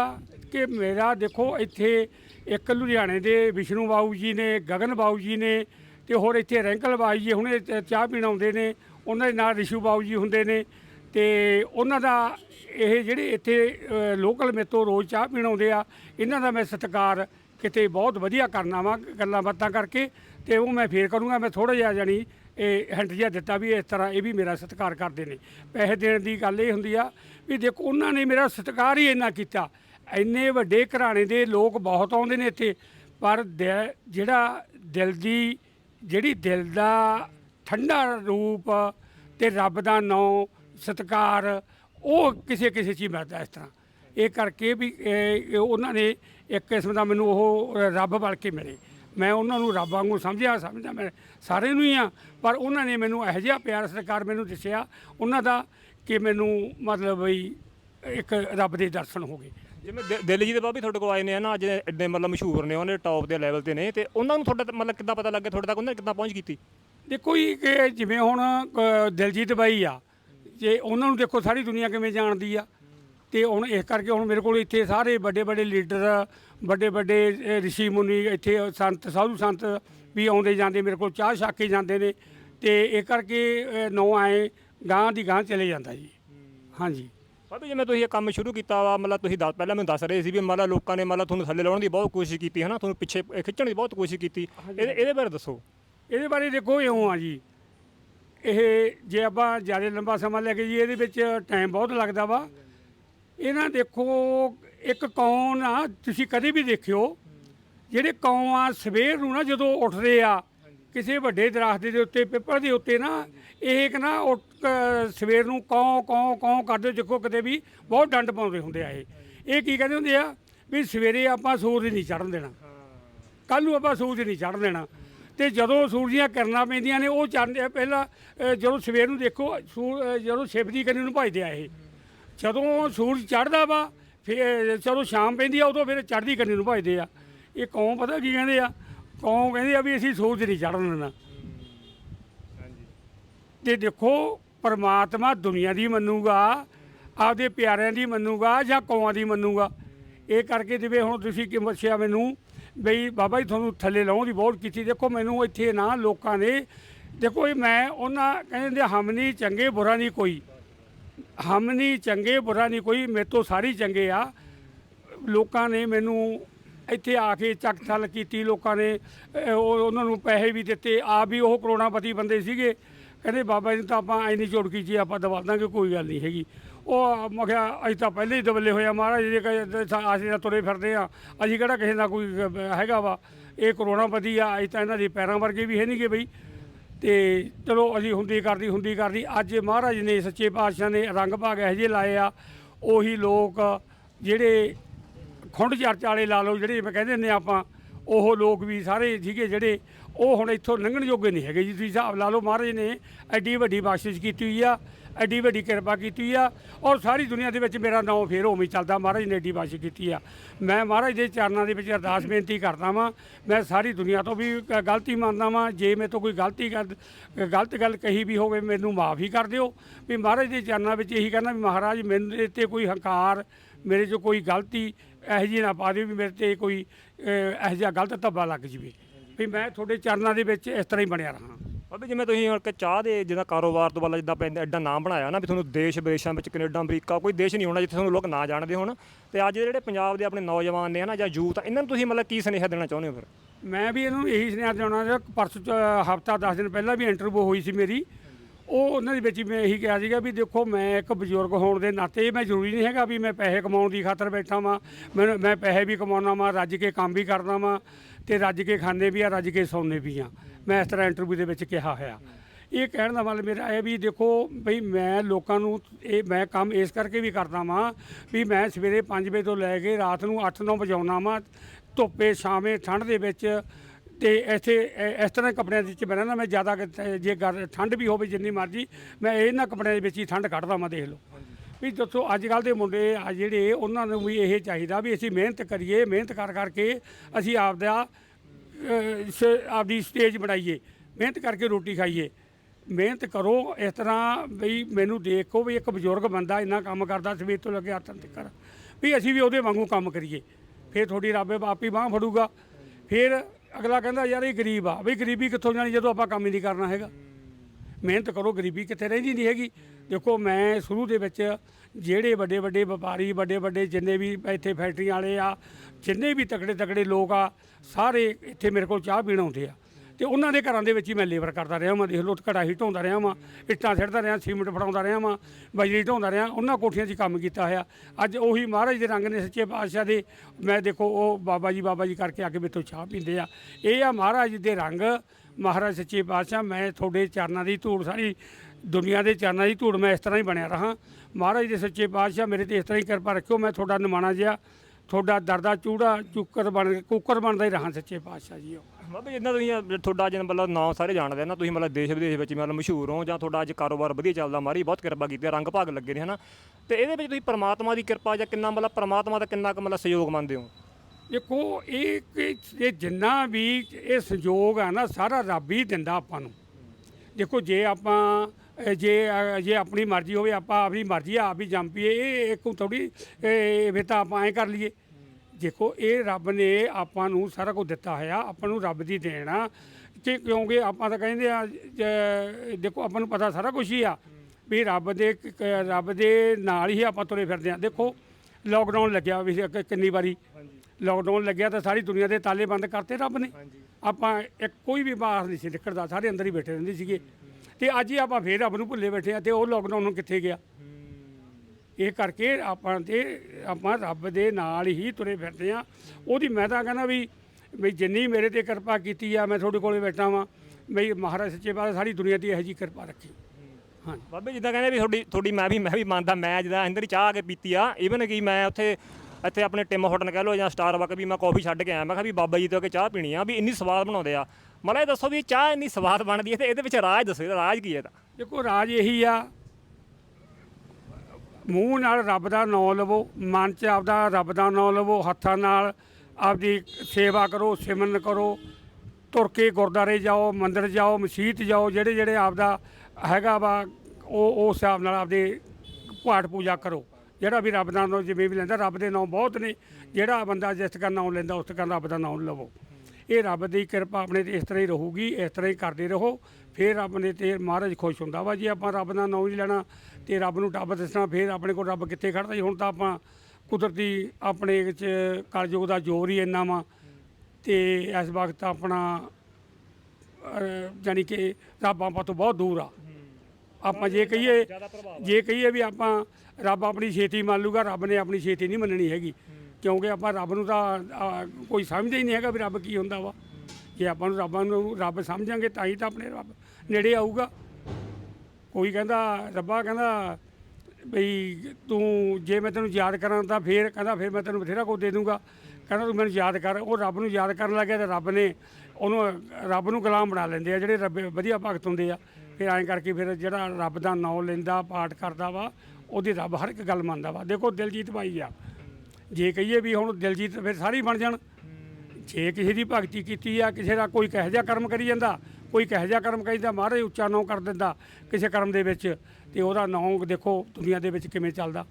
ਕਿ ਮੇਰਾ ਦੇਖੋ ਇੱਥੇ ਇੱਕ ਲੁਧਿਆਣੇ ਦੇ ਵਿਸ਼ਨੂੰ ਬਾਊ ਜੀ ਨੇ ਗਗਨ ਬਾਊ ਜੀ ਨੇ ਤੇ ਹੋਰ ਇੱਥੇ ਰੈਂਕਲ ਬਾਈ ਜੀ ਹੁਣੇ ਚਾਹ ਪੀਣ ਆਉਂਦੇ ਨੇ ਉਹਨਾਂ ਦੇ ਨਾਲ ਰਿਸ਼ੂ ਬਾਊ ਜੀ ਹੁੰਦੇ ਨੇ ਤੇ ਉਹਨਾਂ ਦਾ ਇਹ ਜਿਹੜੇ ਇੱਥੇ ਅ, ਲੋਕਲ ਮੇਤੋਂ ਰੋਜ਼ ਚਾਹ ਪੀਣ ਆਉਂਦੇ ਆ ਇਹਨਾਂ ਦਾ ਮੈਂ ਸਤਿਕਾਰ ਕਿਤੇ ਬਹੁਤ ਵਧੀਆ ਕਰਨਾ ਵਾ ਗੱਲਾਂ ਬਾਤਾਂ ਕਰਕੇ ਤੇ ਉਹ ਮੈਂ ਫੇਰ ਕਰੂੰਗਾ ਮੈਂ ਥੋੜਾ ਜਿਹਾ ਜਾਣੀ ਇਹ ਹਿੰਟ ਜਿਹਾ ਦਿੱਤਾ ਵੀ ਇਸ ਤਰ੍ਹਾਂ ਇਹ ਵੀ ਮੇਰਾ ਸਤਿਕਾਰ ਕਰਦੇ ਨੇ। ਪੈਸੇ ਦੇਣ ਦੀ ਗੱਲ ਇਹ ਹੁੰਦੀ ਆ ਵੀ ਦੇਖੋ ਉਹਨਾਂ ਨੇ ਮੇਰਾ ਸਤਿਕਾਰ ਹੀ ਇੰਨਾ ਕੀਤਾ। ਇੰਨੇ ਵੱਡੇ ਘਰਾਣੇ ਦੇ ਲੋਕ ਬਹੁਤ ਆਉਂਦੇ ਨੇ ਇੱਥੇ, ਪਰ ਦਿ- ਜਿਹੜਾ ਦਿਲ ਦੀ, ਜਿਹੜੀ ਦਿਲ ਦਾ ਠੰਡਾ ਰੂਪ ਤੇ ਰੱਬ ਦਾ ਨਾਮ ਸਤਿਕਾਰ, ਉਹ ਕਿਸੇ ਕਿਸੇ ਚੀਜ਼ ਮਿਲਦਾ ਇਸ ਤਰ੍ਹਾਂ। ਇਹ ਕਰਕੇ ਵੀ ਇਹ- ਇਹ ਉਹਨਾਂ ਨੇ ਇੱਕ ਕਿਸਮ ਦਾ ਮੈਨੂੰ ਉਹ ਰੱਬ ਬਣ ਕੇ ਮਿਲੇ। ਮੈਂ ਉਹਨਾਂ ਨੂੰ ਰੱਬ ਵਾਂਗੂ ਸਮਝਿਆ ਸਮਝਦਾ ਮੈਂ ਸਾਰੇ ਨੂੰ ਹੀ ਆ ਪਰ ਉਹਨਾਂ ਨੇ ਮੈਨੂੰ ਇਹੋ ਜਿਹਾ ਪਿਆਰ ਸਤਿਕਾਰ ਮੈਨੂੰ ਦੱਸਿਆ ਉਹਨਾਂ ਦਾ ਕਿ ਮੈਨੂੰ ਮਤਲਬ ਵੀ ਇੱਕ ਰੱਬ ਦੇ ਦਰਸ਼ਨ ਹੋ ਗਏ। ਜਿਵੇਂ ਦਿ- ਦਿੱਲੀ ਜੀ ਦੇ ਬਾਬੀ ਤੁਹਾਡੇ ਕੋਲ ਆਏ ਨੇ ਨਾ ਅੱਜ ਇੰਨੇ ਮਤਲਬ ਮਸ਼ਹੂਰ ਨੇ ਉਹਨੇ ਟੌਪ ਦੇ ਲੈਵਲ ਤੇ ਨੇ ਤੇ ਉਹਨਾਂ ਨੂੰ ਤੁਹਾਡਾ ਮਤਲਬ ਕਿੱਦਾਂ ਪਤਾ ਲੱਗਿਆ ਤੁਹਾਡੇ ਤੱਕ ਉਹਨਾਂ ਨੇ ਕਿੱਦਾਂ ਪਹੁੰਚ ਕੀਤੀ? ਦੇਖੋ ਜੀ ਕਿ ਜਿਵੇਂ ਹੁਣ ਅ, ਦਿਲਜੀਤ ਬਾਈ ਆ ਜੇ ਉਹਨਾਂ ਨੂੰ ਦੇਖੋ ਸਾਰੀ ਦੁਨੀਆ ਕਿਵੇਂ ਜਾਣਦੀ ਆ ਤੇ ਹੁਣ ਇਸ ਕਰਕੇ ਹੁਣ ਮੇਰੇ ਕੋਲ ਇੱਥੇ ਸਾਰੇ ਵੱਡੇ ਵੱਡੇ ਲੀਡਰ ਵੱਡੇ ਵੱਡੇ ਰਿਸ਼ੀ ਮੁਨੀ ਇੱਥੇ ਸੰਤ ਸਾਧੂ ਸੰਤ ਵੀ ਆਉਂਦੇ ਜਾਂਦੇ ਮੇਰੇ ਕੋਲ ਚਾਹ ਛੱਕ ਕੇ ਜਾਂਦੇ ਨੇ ਤੇ ਇਹ ਕਰਕੇ ਨੌ ਆਏ ਗਾਂ ਦੀ ਗਾਂ ਚਲੇ ਜਾਂਦਾ ਜੀ। ਹਾਂਜੀ। ਬਾਬੀ ਜਿਵੇਂ ਤੁਸੀਂ ਇਹ ਕੰਮ ਸ਼ੁਰੂ ਕੀਤਾ ਵਾ ਮਤਲਬ ਤੁਸੀਂ ਦੱਸ ਪਹਿਲਾਂ ਮੈਨੂੰ ਦੱਸ ਰਹੇ ਸੀ ਵੀ ਮਤਲਬ ਲੋਕਾਂ ਨੇ ਮਤਲਬ ਤੁਹਾਨੂੰ ਥੱਲੇ ਲਾਉਣ ਦੀ ਬਹੁਤ ਕੋਸ਼ਿਸ਼ ਕੀਤੀ ਹੈ ਨਾ ਤੁਹਾਨੂੰ ਪਿੱਛੇ ਖਿੱਚਣ ਦੀ ਬਹੁਤ ਕੋਸ਼ਿਸ਼ ਕੀਤੀ। ਇਹਦੇ ਇਹਦੇ ਬਾਰੇ ਦੱਸੋ। ਇਹਦੇ ਬਾਰੇ ਦੇਖੋ ਇਉਂ ਆ ਜੀ। ਇਹ ਜੇ ਆਪਾਂ ਜ਼ਿਆਦਾ ਲੰਬਾ ਸਮਾਂ ਲੈ ਕੇ ਜੀ ਇਹਦੇ ਵਿੱਚ ਟਾਈਮ ਬਹੁਤ ਲੱਗਦਾ ਵਾ। ਇਹ ਨਾ ਦੇਖੋ, ਇੱਕ ਕੌਣ ਆ, ਤੁਸੀਂ ਕਦੇ ਵੀ ਦੇਖਿਓ, ਜਿਹੜੇ ਕੌਂ ਆ, ਸਵੇਰ ਨੂੰ ਨਾ ਜਦੋਂ ਉੱਠਦੇ ਆ, ਕਿਸੇ ਵੱਡੇ ਦਰਖਤ ਦੇ ਉੱਤੇ, ਪੇਪਰ ਦੇ ਉੱਤੇ ਨਾ, ਇਹ ਇੱਕ ਨਾ ਸਵੇਰ ਨੂੰ ਕੌਂ ਕੌਂ ਕੌਂ ਕਰਦੇ ਦੇਖੋ ਕਿਤੇ ਵੀ, ਬਹੁਤ ਡੰਡ ਪਾਉਂਦੇ ਹੁੰਦੇ ਆ ਇਹ। ਇਹ ਕੀ ਕਹਿੰਦੇ ਹੁੰਦੇ ਆ? ਵੀ ਸਵੇਰੇ ਆਪਾਂ ਸੂਰਜ ਨਹੀਂ ਚੜ੍ਹਨ ਦੇਣਾ। ਕੱਲ ਨੂੰ ਆਪਾਂ ਸੂਰਜ ਨਹੀਂ ਚੜ੍ਹਨ ਦੇਣਾ। ਤੇ ਜਦੋਂ ਸੂਰਜੀਆਂ ਦੀਆਂ ਪੈਂਦੀਆਂ ਨੇ, ਉਹ ਚੜ੍ਹਦੇ ਪਹਿਲਾਂ ਜਦੋਂ ਸਵੇਰ ਨੂੰ ਦੇਖੋ ਸੂਰ ਜਦੋਂ ਛਿਪ ਦੀ ਨੂੰ ਭਜਦੇ ਆ ਇਹ। ਜਦੋਂ ਸੂਰਜ ਚੜ੍ਹਦਾ ਵਾ ਫਿਰ ਜਦੋਂ ਸ਼ਾਮ ਪੈਂਦੀ ਆ ਉਦੋਂ ਫਿਰ ਚੜ੍ਹਦੀ ਕੰਨੀ ਨੂੰ ਭਜਦੇ ਆ। ਇਹ ਕੌਂ ਪਤਾ ਕੀ ਕਹਿੰਦੇ ਆ? ਕੌਂ ਕਹਿੰਦੇ ਆ ਵੀ ਅਸੀਂ ਸੂਰਜ ਨਹੀਂ ਚੜ੍ਹਨ ਦੇਣਾ। ਤੇ ਦੇਖੋ ਪਰਮਾਤਮਾ ਦੁਨੀਆ ਦੀ ਮੰਨੂਗਾ ਆਪਦੇ ਪਿਆਰਿਆਂ ਦੀ ਮੰਨੂਗਾ ਜਾਂ ਕੌਆਂ ਦੀ ਮੰਨੂਗਾ। ਇਹ ਕਰਕੇ ਜਿਵੇਂ ਹੁਣ ਤੁਸੀਂ ਕਿ ਪੁੱਛਿਆ ਮੈਨੂੰ ਬਈ ਬਾਬਾ ਜੀ ਤੁਹਾਨੂੰ ਥੱਲੇ ਲਾਉਣ ਦੀ ਬਹੁਤ ਕੀਤੀ। ਦੇਖੋ ਮੈਨੂੰ ਇੱਥੇ ਨਾ ਲੋਕਾਂ ਨੇ ਦੇਖੋ ਇਹ ਮੈਂ ਉਹਨਾਂ ਕਹਿੰਦੇ ਹਮ ਨਹੀਂ ਚੰਗੇ ਬੁਰਾ ਨਹੀਂ ਕੋਈ। ਹਮ ਨਹੀਂ ਚੰਗੇ ਬੁਰਾ ਨਹੀਂ ਕੋਈ ਮੇਰੇ ਤੋਂ ਸਾਰੇ ਹੀ ਚੰਗੇ ਆ। ਲੋਕਾਂ ਨੇ ਮੈਨੂੰ ਇੱਥੇ ਆ ਕੇ ਚੱਕ ਥਲ ਕੀਤੀ ਲੋਕਾਂ ਨੇ ਅਹ, ਉਹ ਉਹਨਾਂ ਨੂੰ ਪੈਸੇ ਵੀ ਦਿੱਤੇ ਆਪ ਵੀ ਉਹ ਕਰੋੜਾਪਤੀ ਬੰਦੇ ਸੀਗੇ। ਕਹਿੰਦੇ ਬਾਬਾ ਜੀ ਨੂੰ ਤਾਂ ਆਪਾਂ ਐਨੀ ਚੋੜਕੀ ਜੀ ਆਪਾਂ ਦਵਾ ਦਾਂਗੇ ਕੋਈ ਗੱਲ ਨਹੀਂ ਹੈਗੀ। ਉਹ ਮੈਂ ਕਿਹਾ ਅਸੀਂ ਤਾਂ ਪਹਿਲੇ ਹੀ ਦਬਲੇ ਹੋਏ ਆ ਮਹਾਰਾਜ ਜੀ ਕਹਿੰਦੇ ਅਸੀਂ ਤਾਂ ਤੁਰੇ ਫਿਰਦੇ ਆ। ਅਸੀਂ ਕਿਹੜਾ ਕਿਸੇ ਦਾ ਕੋਈ ਹੈਗਾ ਵਾ? ਇਹ ਕਰੋਨਾਪਤੀ ਆ ਅੱਜ ਤਾਂ ਇਹਨਾਂ ਦੇ ਪੈਰਾਂ ਵਰਗੇ ਵੀ ਹੈ ਨਹੀਂਗੇ ਬਈ। ਤੇ ਚਲੋ ਅਸੀਂ ਹੁੰਦੀ ਕਰਦੀ ਹੁੰਦੀ ਕਰਦੀ, ਅੱਜ ਮਹਾਰਾਜ ਨੇ ਸੱਚੇ ਪਾਤਸ਼ਾਹ ਨੇ ਰੰਗ ਭਾਗ ਇਹੋ ਜਿਹੇ ਲਾਏ ਆ, ਉਹੀ ਲੋਕ ਜਿਹੜੇ ਖੁੰਡ ਚਰਚ ਵਾਲੇ ਲਾ ਲਓ, ਜਿਹੜੇ ਮੈਂ ਕਹਿੰਦੇ ਨੇ ਆਪਾਂ, ਉਹ ਲੋਕ ਵੀ ਸਾਰੇ ਸੀਗੇ ਜਿਹੜੇ, ਉਹ ਹੁਣ ਇੱਥੋਂ ਲੰਘਣ ਯੋਗੇ ਨਹੀਂ ਹੈਗੇ ਜੀ। ਤੁਸੀਂ ਹਿਸਾਬ ਲਾ ਲਓ, ਮਹਾਰਾਜ ਨੇ ਐਡੀ ਵੱਡੀ ਬਖਸ਼ਿਸ਼ ਕੀਤੀ ਹੋਈ ਆ ਐਡੀ ਵੱਡੀ ਕਿਰਪਾ ਕੀਤੀ ਆ ਔਰ ਸਾਰੀ ਦੁਨੀਆ ਦੇ ਵਿੱਚ ਮੇਰਾ ਨਾਮ ਫੇਰ ਉਵੇਂ ਚੱਲਦਾ। ਮਹਾਰਾਜ ਨੇ ਐਡੀ ਬਖਸ਼ਿਸ਼ ਕੀਤੀ ਆ। ਮੈਂ ਮਹਾਰਾਜ ਦੇ ਚਰਨਾਂ ਦੇ ਵਿੱਚ ਅਰਦਾਸ ਬੇਨਤੀ ਕਰਦਾ ਵਾਂ। ਮੈਂ ਸਾਰੀ ਦੁਨੀਆ ਤੋਂ ਵੀ ਗਲਤੀ ਮੰਨਦਾ ਵਾਂ। ਜੇ ਮੇਰੇ ਤੋਂ ਕੋਈ ਗਲਤੀ ਕਰ ਗਲਤ ਗੱਲ ਕਹੀ ਵੀ ਹੋਵੇ, ਮੈਨੂੰ ਮਾਫ ਹੀ ਕਰ ਦਿਓ। ਵੀ ਮਹਾਰਾਜ ਦੇ ਚਰਨਾਂ ਵਿੱਚ ਇਹੀ ਕਹਿੰਦਾ ਵੀ ਮਹਾਰਾਜ, ਮੈਨੂੰ ਤੇ ਕੋਈ ਹੰਕਾਰ, ਮੇਰੇ 'ਚ ਕੋਈ ਗਲਤੀ ਇਹੋ ਜਿਹੀ ਨਾ ਪਾ ਦਿਓ ਵੀ ਮੇਰੇ ਤੇ ਕੋਈ ਇਹੋ ਜਿਹਾ ਗਲਤ ਧੱਬਾ ਲੱਗ ਜਵੇ। ਵੀ ਮੈਂ ਤੁਹਾਡੇ ਚਰਨਾਂ ਦੇ ਵਿੱਚ ਇਸ ਤਰ੍ਹਾਂ ਹੀ ਬਣਿਆ ਰਹਾਂ। ਬਾਬੇ, ਜਿਵੇਂ ਤੁਸੀਂ ਹੁਣ ਕਿ ਚਾਹ ਦੇ ਜਿਹਦਾ ਕਾਰੋਬਾਰ ਤੋਂ ਬਾਅਦ ਜਿੱਦਾਂ ਆਪਾਂ ਐਡਾ ਨਾਮ ਬਣਾਇਆ ਨਾ ਵੀ ਤੁਹਾਨੂੰ ਦੇਸ਼ ਵਿਦੇਸ਼ਾਂ ਵਿੱਚ ਕੈਨੇਡਾ, ਅਮਰੀਕਾ ਕੋਈ ਦੇਸ਼ ਨਹੀਂ ਹੋਣਾ ਜਿੱਥੇ ਤੁਹਾਨੂੰ ਲੋਕ ਨਾ ਜਾਣਦੇ ਹੋਣ। ਤੇ ਅੱਜ ਜਿਹੜੇ ਪੰਜਾਬ ਦੇ ਆਪਣੇ ਨੌਜਵਾਨ ਨੇ ਹਨਾ ਜਾਂ ਯੂਥ ਆ, ਇਹਨਾਂ ਨੂੰ ਤੁਸੀਂ ਮਤਲਬ ਕੀ ਸੁਨੇਹਾ ਦੇਣਾ ਚਾਹੁੰਦੇ ਹੋ ਫਿਰ? ਮੈਂ ਵੀ ਇਹਨੂੰ ਇਹੀ ਸੁਨੇਹਾ ਦੇਣਾ ਕਿ ਪਰਸੋਂ ਹਫਤਾ 10 ਦਿਨ ਪਹਿਲਾਂ ਵੀ ਇੰਟਰਵਿਊ ਹੋਈ ਸੀ ਮੇਰੀ। ਉਹ ਉਹਨਾਂ ਦੇ ਵਿੱਚ ਹੀ ਮੈਂ ਇਹੀ ਕਿਹਾ ਸੀਗਾ ਵੀ ਦੇਖੋ ਮੈਂ ਇੱਕ ਬਜ਼ੁਰਗ ਹੋਣ ਦੇ ਨਾਤੇ ਮੈਂ ਜ਼ਰੂਰੀ ਨਹੀਂ ਹੈਗਾ ਵੀ ਮੈਂ ਪੈਸੇ ਕਮਾਉਣ ਦੀ ਖਾਤਰ ਬੈਠਾ ਵਾਂ। ਮੈਂ ਮੈਂ ਪੈਸੇ ਵੀ ਕਮਾਉਣਾ ਵਾਂ, ਰੱਜ ਕੇ ਕੰਮ ਵੀ ਕਰਦਾ ਵਾਂ ਤੇ ਰੱਜ ਕੇ ਖਾਂਦੇ ਵੀ ਆ, ਰੱਜ ਕੇ ਸੌਂਦੇ ਵੀ ਆ। ਮੈਂ ਇਸ ਤਰ੍ਹਾਂ ਇੰਟਰਵਿਊ ਦੇ ਵਿੱਚ ਕਿਹਾ ਹੋਇਆ। ਇਹ ਕਹਿਣ ਦਾ ਮਤਲਬ ਮੇਰਾ ਇਹ ਵੀ ਦੇਖੋ ਬਈ ਮੈਂ ਲੋਕਾਂ ਨੂੰ ਇਹ ਮੈਂ ਕੰਮ ਇਸ ਕਰਕੇ ਵੀ ਕਰਦਾ ਵਾਂ ਵੀ ਮੈਂ ਸਵੇਰੇ 5 ਵਜੇ ਤੋਂ ਲੈ ਕੇ ਰਾਤ ਨੂੰ 8-9 ਵਜਾਉਣਾ ਵਾਂ ਧੁੱਪੇ ਛਾਵੇਂ ਠੰਡ ਦੇ ਵਿੱਚ ਤੇ ਇੱਥੇ ਇਸ ਤਰ੍ਹਾਂ ਕੱਪੜਿਆਂ ਦੇ ਵਿੱਚ ਮੈਂ ਰਹਿੰਦਾ ਮੈਂ ਜ਼ਿਆਦਾ ਜੇ ਠੰਡ ਵੀ ਹੋਵੇ ਜਿੰਨੀ ਮਰਜ਼ੀ ਮੈਂ ਇਹਨਾਂ ਕੱਪੜਿਆਂ ਦੇ ਵਿੱਚ ਹੀ ਠੰਡ ਕੱਢਦਾ ਮੈਂ ਦੇਖ ਲਓ। ਵੀ ਦੱਸੋ ਅੱਜ ਕੱਲ ਦੇ ਮੁੰਡੇ ਆ ਜਿਹੜੇ ਉਹਨਾਂ ਨੂੰ ਵੀ ਇਹ ਚਾਹੀਦਾ ਵੀ ਅਸੀਂ ਮਿਹਨਤ ਕਰੀਏ ਮਿਹਨਤ ਕਰ ਕਰਕੇ ਅਸੀਂ ਆਪਦਾ ਸ- ਆਪਦੀ ਸਟੇਜ ਬਣਾਈਏ। ਮਿਹਨਤ ਕਰਕੇ ਰੋਟੀ ਖਾਈਏ। ਮਿਹਨਤ ਕਰੋ, ਇਸ ਤਰ੍ਹਾਂ ਵੀ ਮੈਨੂੰ ਦੇਖੋ ਵੀ ਇੱਕ ਬਜ਼ੁਰਗ ਬੰਦਾ ਇੰਨਾ ਕੰਮ ਕਰਦਾ, ਸਵੇਰ ਤੋਂ ਲੱਗੇ ਹੱਥਾਂ ਤੱਕ। ਵੀ ਅਸੀਂ ਵੀ ਉਹਦੇ ਵਾਂਗੂ ਕੰਮ ਕਰੀਏ। ਫਿਰ ਤੁਹਾਡੀ ਰੱਬ ਆਪੀ ਬਾਹ ਫੜੂਗਾ। ਫਿਰ ਅਗਲਾ ਕਹਿੰਦਾ, ਯਾਰ ਇਹ ਗਰੀਬ ਆ। ਵੀ ਗਰੀਬੀ ਕਿੱਥੋਂ ਜਾਣੀ ਜਦੋਂ ਆਪਾਂ ਕੰਮ ਹੀ ਨਹੀਂ ਕਰਨਾ ਹੈਗਾ। ਮਿਹਨਤ ਕਰੋ, ਗਰੀਬੀ ਕਿੱਥੇ ਰਹਿੰਦੀ ਨਹੀਂ ਹੈਗੀ। ਦੇਖੋ ਮੈਂ ਸ਼ੁਰੂ ਦੇ ਵਿੱਚ ਜਿਹੜੇ ਵੱਡੇ ਵੱਡੇ ਵਪਾਰੀ, ਵੱਡੇ ਵੱਡੇ ਜਿੰਨੇ ਵੀ ਇੱਥੇ ਫੈਕਟਰੀਆਂ ਵਾਲੇ ਆ, ਜਿੰਨੇ ਵੀ ਤਕੜੇ ਤਕੜੇ ਲੋਕ ਆ, ਸਾਰੇ ਇੱਥੇ ਮੇਰੇ ਕੋਲ ਚਾਹ ਪੀਣ ਆਉਂਦੇ ਆ। ਤੇ ਉਹਨਾਂ ਦੇ ਘਰਾਂ ਦੇ ਵਿੱਚ ਹੀ ਮੈਂ ਲੇਬਰ ਕਰਦਾ ਰਿਹਾ ਮੈਂ ਦੇਖ ਲਓ ਕੜਾਹੀ ਢੋਂਦਾ ਰਿਹਾ ਵਾਂ, ਇੱਟਾਂ ਸਿੱਟਦਾ ਰਿਹਾ, ਸੀਮੈਂਟ ਫੜਾਉਂਦਾ ਰਿਹਾ ਵਾਂ, ਬਜਰੀ ਢੋਂਦਾ ਰਿਹਾ, ਉਹਨਾਂ ਕੋਠੀਆਂ 'ਚ ਕੰਮ ਕੀਤਾ ਹੋਇਆ। ਅੱਜ ਉਹੀ ਮਹਾਰਾਜ ਦੇ ਰੰਗ ਨੇ ਸੱਚੇ ਪਾਤਸ਼ਾਹ ਦੇ, ਮੈਂ ਦੇਖੋ ਉਹ ਬਾਬਾ ਜੀ ਬਾਬਾ ਜੀ ਕਰਕੇ ਆ ਕੇ ਮੇਥੋਂ ਚਾਹ ਪੀਂਦੇ ਆ। ਇਹ ਆ ਮਹਾਰਾਜ ਦੇ ਰੰਗ, ਮਹਾਰਾਜ ਸੱਚੇ ਪਾਤਸ਼ਾਹ, ਮੈਂ ਤੁਹਾਡੇ ਚਰਨਾਂ ਦੀ ਧੂੜ ਸਾਰੀ ਦੁਨੀਆ ਦੇ ਚਰਨਾਂ ਦੀ ਧੂੜ ਮੈਂ ਇਸ ਤਰ੍ਹਾਂ ਹੀ ਬਣਿਆ ਰਹਾ। ਮਹਾਰਾਜ ਦੇ ਸੱਚੇ ਪਾਤਸ਼ਾਹ ਮੇਰੇ ਤੇ ਇਸ ਤਰ੍ਹਾਂ ਹੀ ਕਿਰਪਾ ਰੱਖਿਓ ਮੈਂ ਤੁਹਾਡਾ ਨਿਮਾਣਾ ਜਿਹਾ ਤੁਹਾਡਾ ਦਰਦਾ ਚੂੜਾ ਚੁੱਕਰ ਬਣ ਕੁੱਕਰ ਬਣਦਾ ਹੀ ਰਹਾ ਸੱਚੇ ਪਾਤਸ਼ਾਹ ਜੀ ਬਾਬੇ ਜਿੱਦਾਂ ਤੁਸੀਂ ਤੁਹਾਡਾ ਜਿਵੇਂ ਮਤਲਬ ਨਾਂ ਸਾਰੇ ਜਾਣਦੇ ਨਾ ਤੁਸੀਂ ਮਤਲਬ ਦੇਸ਼ ਵਿਦੇਸ਼ ਵਿੱਚ ਮਤਲਬ ਮਸ਼ਹੂਰ ਹੋ ਜਾਂ ਤੁਹਾਡਾ ਅੱਜ ਕਾਰੋਬਾਰ ਵਧੀਆ ਚੱਲਦਾ ਮਾਰੀ ਬਹੁਤ ਕਿਰਪਾ ਕੀਤੀ ਰੰਗ ਭਾਗ ਲੱਗੇ ਨੇ ਹਨਾ। ਤੇ ਇਹਦੇ ਵਿੱਚ ਤੁਸੀਂ ਪ੍ਰਮਾਤਮਾ ਦੀ ਕਿਰਪਾ ਜਾਂ ਕਿੰਨਾ ਮਤਲਬ ਪ੍ਰਮਾਤਮਾ ਦਾ ਕਿੰਨਾ ਕੁ ਮਤਲਬ ਸਹਿਯੋਗ ਮੰਨਦੇ ਹੋ? ਦੇਖੋ ਇਹ ਇਹ ਜਿੰਨਾ ਵੀ ਇਹ ਸੰਯੋਗ ਆ ਨਾ ਸਾਰਾ ਰੱਬ ਹੀ ਦਿੰਦਾ ਆਪਾਂ ਨੂੰ। ਦੇਖੋ ਜੇ ਆਪਾਂ ਜੇ ਅ, ਜੇ ਆਪਣੀ ਮਰਜ਼ੀ ਹੋਵੇ ਆਪਾਂ ਆਪਣੀ ਮਰਜ਼ੀ ਆ ਆਪ ਹੀ ਜੰਮ ਪਈਏ। ਇਹ ਇੱਕ ਥੋੜੀ ਵੀ ਤਾਂ ਆਪਾਂ ਐਂ ਕਰ ਲਈਏ। ਦੇਖੋ ਇਹ ਰੱਬ ਨੇ ਆਪਾਂ ਨੂੰ ਸਾਰਾ ਕੁਝ ਦਿੱਤਾ ਹੋਇਆ ਆਪਾਂ ਨੂੰ ਰੱਬ ਦੀ ਦੇਣ ਆ। ਕਿ ਕਿਉਂਕਿ ਆਪਾਂ ਤਾਂ ਕਹਿੰਦੇ ਆ ਜ- ਦੇਖੋ ਆਪਾਂ ਨੂੰ ਪਤਾ ਸਾਰਾ ਕੁਝ ਹੀ ਆ ਵੀ ਰੱਬ ਦੇ ਕ- ਕ- ਰੱਬ ਦੇ ਨਾਲ ਹੀ ਆਪਾਂ ਤੁਰੇ ਫਿਰਦੇ ਆ। ਦੇਖੋ ਲੋਕਡਾਊਨ ਲੱਗਿਆ ਵੀ ਕਿ- ਕਿੰਨੀ ਵਾਰੀ। ਲੋਕਡਾਊਨ ਲੱਗਿਆ ਤਾਂ ਸਾਰੀ ਦੁਨੀਆ ਦੇ ਤਾਲੇ ਬੰਦ ਕਰਤੇ ਰੱਬ ਨੇ। ਆਪਾਂ ਇੱਕ ਕੋਈ ਵੀ ਬਾਹਰ ਨਹੀਂ ਸੀ ਨਿਕਲਦਾ ਸਾਰੇ ਅੰਦਰ ਹੀ ਬੈਠੇ ਰਹਿੰਦੇ ਸੀਗੇ। ਤੇ ਅੱਜ ਹੀ ਆਪਾਂ ਫੇਰ ਰੱਬ ਨੂੰ ਭੁੱਲੇ ਬੈਠੇ ਆ ਤੇ ਉਹ ਲੋਕਡਾਊਨ ਨੂੰ ਕਿੱਥੇ ਗਿਆ? ਇਹ ਕਰਕੇ ਆਪਾਂ ਤੇ ਆਪਾਂ ਰੱਬ ਦੇ ਨਾਲ ਹੀ ਤੁਰੇ ਫਿਰਦੇ ਆ ਉਹਦੀ ਮੈਂ ਤਾਂ ਕਹਿੰਦਾ ਵੀ ਵੀ ਜਿੰਨੀ ਮੇਰੇ ਤੇ ਕਿਰਪਾ ਕੀਤੀ ਆ ਮੈਂ ਤੁਹਾਡੇ ਕੋਲੇ ਬੈਠਾ ਵਾਂ। ਵੀ ਮਹਾਰਾਜ ਸੱਚੇ ਪਾਤਸ਼ਾਹ ਸਾਰੀ ਦੁਨੀਆ ਦੀ ਇਹੋ ਜੀ ਕਿਰਪਾ ਰੱਖੀ। ਹਾਂ। ਬਾਬੇ ਜਿੱਦਾਂ ਕਹਿੰਦੇ ਵੀ ਤੁਹਾਡੀ ਤੁਹਾਡੀ ਮੈਂ ਵੀ ਮੈਂ ਵੀ ਮੰਨਦਾ ਮੈਂ ਜਿੱਦਾਂ ਅੰਦਰ ਹੀ ਚਾਹ ਆ ਕੇ ਪੀਤੀ ਆ ਈਵਨ ਕਿ ਮੈਂ ਉੱਥੇ ਇੱਥੇ ਆਪਣੇ ਟਿਮ ਹੋਟਲ ਕਹਿ ਲਓ ਜਾਂ ਸਟਾਰਬਕ ਵੀ ਮੈਂ ਕਾਫੀ ਛੱਡ ਕੇ ਆਇਆ ਮੈਂ ਕਿਹਾ ਵੀ ਬਾਬਾ ਜੀ ਤੋਂ ਕਿ ਚਾਹ ਪੀਣੀ ਆ ਵੀ ਇੰਨੀ ਸਵਾਦ ਬਣਾਉਂਦੇ ਆ। ਮਤਲਬ ਇਹ ਦੱਸੋ ਵੀ ਚਾਹ ਇੰਨੀ ਸਵਾਦ ਬਣਦੀ ਹੈ ਤੇ ਇਹਦੇ ਵਿੱਚ ਰਾਜ ਦੱਸੋ, ਇਹਦਾ ਰਾਜ ਕੀ ਹੈ ਇਹਦਾ? ਦੇਖੋ, ਰਾਜ ਇਹੀ ਆ। ਮੂੰਹ ਨਾਲ ਰੱਬ ਦਾ ਨਾਮ ਲਵੋ, ਮਨ 'ਚ ਆਪਦਾ ਰੱਬ ਦਾ ਨਾਮ ਲਵੋ, ਹੱਥਾਂ ਨਾਲ ਆਪਦੀ ਸੇਵਾ ਕਰੋ, ਸਿਮਰਨ ਕਰੋ, ਤੁਰ ਕੇ ਗੁਰਦਾਰੇ ਜਾਓ, ਮੰਦਿਰ ਜਾਓ, ਮਸਜਿਦ ਜਾਓ, ਜਿਹੜੇ ਜਿਹੜੇ ਆਪਦਾ ਹੈਗਾ ਵਾ, ਉਹ ਉਸ ਹਿਸਾਬ ਨਾਲ ਆਪਦੇ ਪਾਠ ਪੂਜਾ ਕਰੋ। ਜਿਹੜਾ ਵੀ ਰੱਬ ਦਾ ਨਾਮ ਜਿਵੇਂ ਵੀ ਲੈਂਦਾ, ਰੱਬ ਦੇ ਨਾਮ ਬਹੁਤ ਨੇ। ਜਿਹੜਾ ਬੰਦਾ ਜਿਸ ਦਾ ਨਾਮ ਲੈਂਦਾ, ਉਸ ਦਾ ਰੱਬ ਦਾ ਨਾਮ ਲਵੋ। ਇਹ ਰੱਬ ਦੀ ਕਿਰਪਾ ਆਪਣੇ ਤੇ ਇਸ ਤਰ੍ਹਾਂ ਹੀ ਰਹੂਗੀ ਇਸ ਤਰ੍ਹਾਂ ਹੀ ਕਰਦੇ ਰਹੋ। ਫਿਰ ਰੱਬ ਨੇ ਤੇ ਮਹਾਰਾਜ ਖੁਸ਼ ਹੁੰਦਾ ਵਾ ਜੇ ਆਪਾਂ ਰੱਬ ਦਾ ਨਾਮ ਨਹੀਂ ਲੈਣਾ ਤੇ ਰੱਬ ਨੂੰ ਟੱਬ ਦੱਸਣਾ ਫਿਰ ਆਪਣੇ ਕੋਲ ਰੱਬ ਕਿੱਥੇ ਖੜਦਾ ਜੀ ਹੁਣ ਤਾਂ ਆਪਾਂ ਕੁਦਰਤੀ ਆਪਣੇ ਵਿੱਚ ਕਲਯੁਗ ਦਾ ਜ਼ੋਰ ਹੀ ਇੰਨਾ ਵਾ ਤੇ ਇਸ ਵਕਤ ਆਪਣਾ ਜਾਨੀ ਕਿ ਰੱਬ ਆਪਾਂ ਤੋਂ ਬਹੁਤ ਦੂਰ ਆ। ਆਪਾਂ ਜੇ ਕਹੀਏ ਜੇ ਕਹੀਏ ਵੀ ਆਪਾਂ ਰੱਬ ਆਪਣੀ ਛੇਤੀ ਮੰਨ ਲੂਗਾ ਰੱਬ ਨੇ ਆਪਣੀ ਛੇਤੀ ਨਹੀਂ ਮੰਨਣੀ ਹੈਗੀ। ਕਿਉਂਕਿ ਆਪਾਂ ਰੱਬ ਨੂੰ ਤਾਂ ਆ, ਕੋਈ ਸਮਝਦਾ ਹੀ ਨਹੀਂ ਹੈਗਾ ਵੀ ਰੱਬ ਕੀ ਹੁੰਦਾ ਵਾ। ਜੇ ਆਪਾਂ ਨੂੰ ਰੱਬਾਂ ਨੂੰ ਰੱਬ ਸਮਝਾਂਗੇ ਤਾਂ ਹੀ ਤਾਂ ਆਪਣੇ ਰੱਬ ਨੇੜੇ ਆਊਗਾ। ਕੋਈ ਕਹਿੰਦਾ ਰੱਬਾ ਕਹਿੰਦਾ ਬਈ ਤੂੰ ਜੇ ਮੈਂ ਤੈਨੂੰ ਯਾਦ ਕਰਾਂ ਤਾਂ ਫੇਰ ਕਹਿੰਦਾ ਫੇਰ ਮੈਂ ਤੈਨੂੰ ਬਥੇਰਾ ਕੁਝ ਦੇ ਦੂੰਗਾ। ਕਹਿੰਦਾ ਤੂੰ ਮੈਨੂੰ ਯਾਦ ਕਰ ਉਹ ਰੱਬ ਨੂੰ ਯਾਦ ਕਰਨ ਲੱਗਿਆ ਤਾਂ ਰੱਬ ਨੇ ਉਹਨੂੰ ਰੱਬ ਨੂੰ ਗੁਲਾਮ ਬਣਾ ਲੈਂਦੇ ਆ ਜਿਹੜੇ ਰੱਬ ਵਧੀਆ ਭਗਤ ਹੁੰਦੇ ਆ। ਫਿਰ ਐਂ ਕਰਕੇ ਫਿਰ ਜਿਹੜਾ ਰੱਬ ਦਾ ਨਾਮ ਲੈਂਦਾ ਪਾਠ ਕਰਦਾ ਵਾ ਉਹਦੀ ਰੱਬ ਹਰ ਇੱਕ ਗੱਲ ਮੰਨਦਾ ਵਾ। ਦੇਖੋ ਦਿਲਜੀਤ ਭਾਈ ਆ ਜੇ ਕਹੀਏ ਵੀ ਹੁਣ ਦਿਲਜੀਤ ਫਿਰ ਸਾਰੇ ਹੀ ਬਣ ਜਾਣ। ਜੇ ਕਿਸੇ ਦੀ ਭਗਤੀ ਕੀਤੀ ਆ, ਕਿਸੇ ਦਾ ਕੋਈ ਕਹੋ ਜਿਹਾ ਕਰਮ ਕਰੀ ਜਾਂਦਾ, ਕੋਈ ਕਹੋ ਜਿਹਾ ਕਰਮ ਕਰੀਦਾ ਮਹਾਰਾਜ ਉੱਚਾ ਨਾਂ ਕਰ ਦਿੰਦਾ ਕਿਸੇ ਕਰਮ ਦੇ ਵਿੱਚ, ਤੇ ਉਹਦਾ ਨਾਂ ਦੇਖੋ ਦੁਨੀਆ ਦੇ ਵਿੱਚ ਕਿਵੇਂ ਚੱਲਦਾ,